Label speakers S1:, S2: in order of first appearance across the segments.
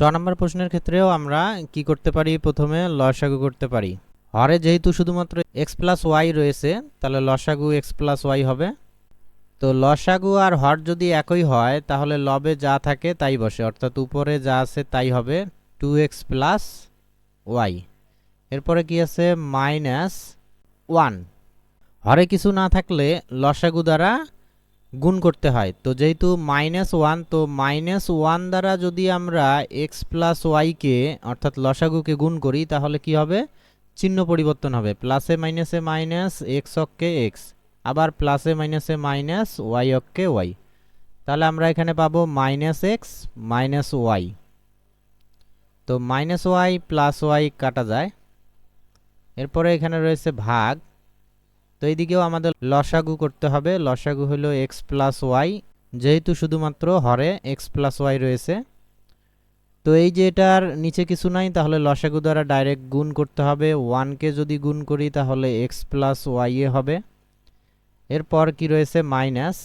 S1: ছ নম্বর প্রশ্নের ক্ষেত্রেও আমরা কি করতে পারি? প্রথমে লসাগু করতে পারি। হরে যেহেতু শুধুমাত্র এক্স প্লাস ওয়াই রয়েছে, তাহলে লসাগু এক্স প্লাস ওয়াই হবে। তো লসাগু আর হর যদি একই হয়, তাহলে লবে যা থাকে তাই বসে। অর্থাৎ উপরে যা আছে তাই হবে টু এক্স প্লাস ওয়াই এরপরে কি আছে? মাইনাস ওয়ান হরে কিছু না থাকলে লসাগু দ্বারা গুণ করতে হয়। তো যেহেতু মাইনাস ওয়ান তো মাইনাস ওয়ান দ্বারা যদি আমরা এক্স প্লাস ওয়াইকে অর্থাৎ লসাগুকে গুণ করি, তাহলে কি হবে? চিহ্ন পরিবর্তন হবে। প্লাসে মাইনাসে মাইনাস এক্স অক্ষে এক্স আবার প্লাসে মাইনাসে মাইনাস ওয়াই অক্ষে ওয়াই তাহলে আমরা এখানে পাবো মাইনাস এক্স মাইনাস ওয়াই তো মাইনাস ওয়াই প্লাস ওয়াই কাটা যায়। এরপরে এখানে রয়েছে ভাগ। তো এইদিকেও আমাদের লসাগু করতে হবে। লসাগু হলো এক্স প্লাস ওয়াই যেহেতু শুধুমাত্র হরে এক্স প্লাস ওয়াই রয়েছে। তো এই যে এটার নিচে কিছু নাই, তাহলে লসাগু দ্বারা ডাইরেক্ট গুণ করতে হবে। ওয়ানকে যদি গুণ করি, তাহলে এক্স প্লাস ওয়াই এ হবে। এরপর কি রয়েছে? মাইনাস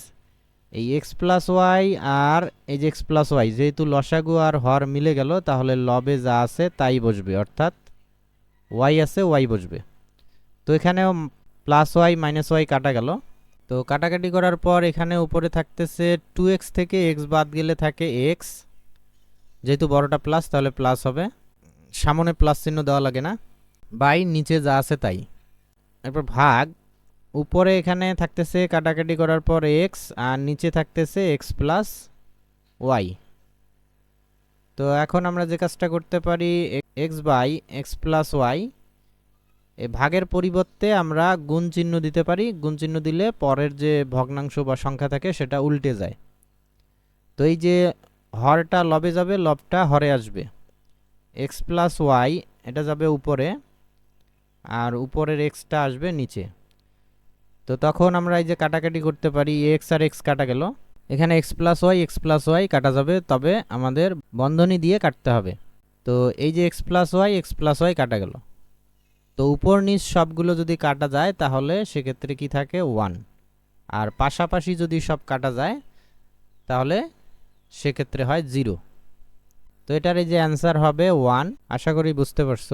S1: এই এক্স প্লাস ওয়াই আর এই যে এক্স প্লাস ওয়াই যেহেতু লসাগু আর হর মিলে গেল, তাহলে লবে যা আছে, তাই বসবে। অর্থাৎ ওয়াই আছে ওয়াই বসবে। তো এখানেও প্লাস ওয়াই, মাইনাস ওয়াই কাটা গেল। তো কাটাকাটি করার পর এখানে উপরে থাকতেছে টু এক্স থেকে এক্স বাদ গেলে থাকে এক্স যেহেতু বড়টা প্লাস তাহলে প্লাস হবে। সামনে প্লাস চিহ্ন দেওয়া লাগে না। বাই, নিচে যা আছে তাই। এরপর ভাগ। উপরে এখানে থাকতেছে কাটাকাটি করার পর এক্স আর নিচে থাকতেছে এক্স প্লাস ওয়াই তো এখন আমরা যে কাজটা করতে পারি X by X plus Y এ ভাগের পরিবর্তে আমরা গুণ চিহ্ন দিতে পারি। গুণ চিহ্ন দিলে পরের যে ভগ্নাংশ বা সংখ্যা থাকে সেটা উল্টে যায়। তো এই যে হরটা লবে যাবে, লবটা হরে আসবে। এক্স প্লাস ওয়াই এটা যাবে উপরে আর উপরের এক্সটা আসবে নিচে। তো তখন আমরা এই যে কাটাকাটি করতে পারি এক্স আর এক্স কাটা গেল। এখানে X plus Y X plus Y কাটা যাবে, তবে আমাদের বন্ধনী দিয়ে কাটতে হবে। তো এই যে X plus Y X plus Y কাটা গেল। তো উপর নিচ সবগুলো যদি কাটা যায়, তাহলে সেক্ষেত্রে কি থাকে? ওয়ান আর পাশাপাশি যদি সব কাটা যায়, তাহলে সেক্ষেত্রে হয় জিরো তো এটার এই যে অ্যান্সার হবে ওয়ান আশা করি বুঝতে পারছ।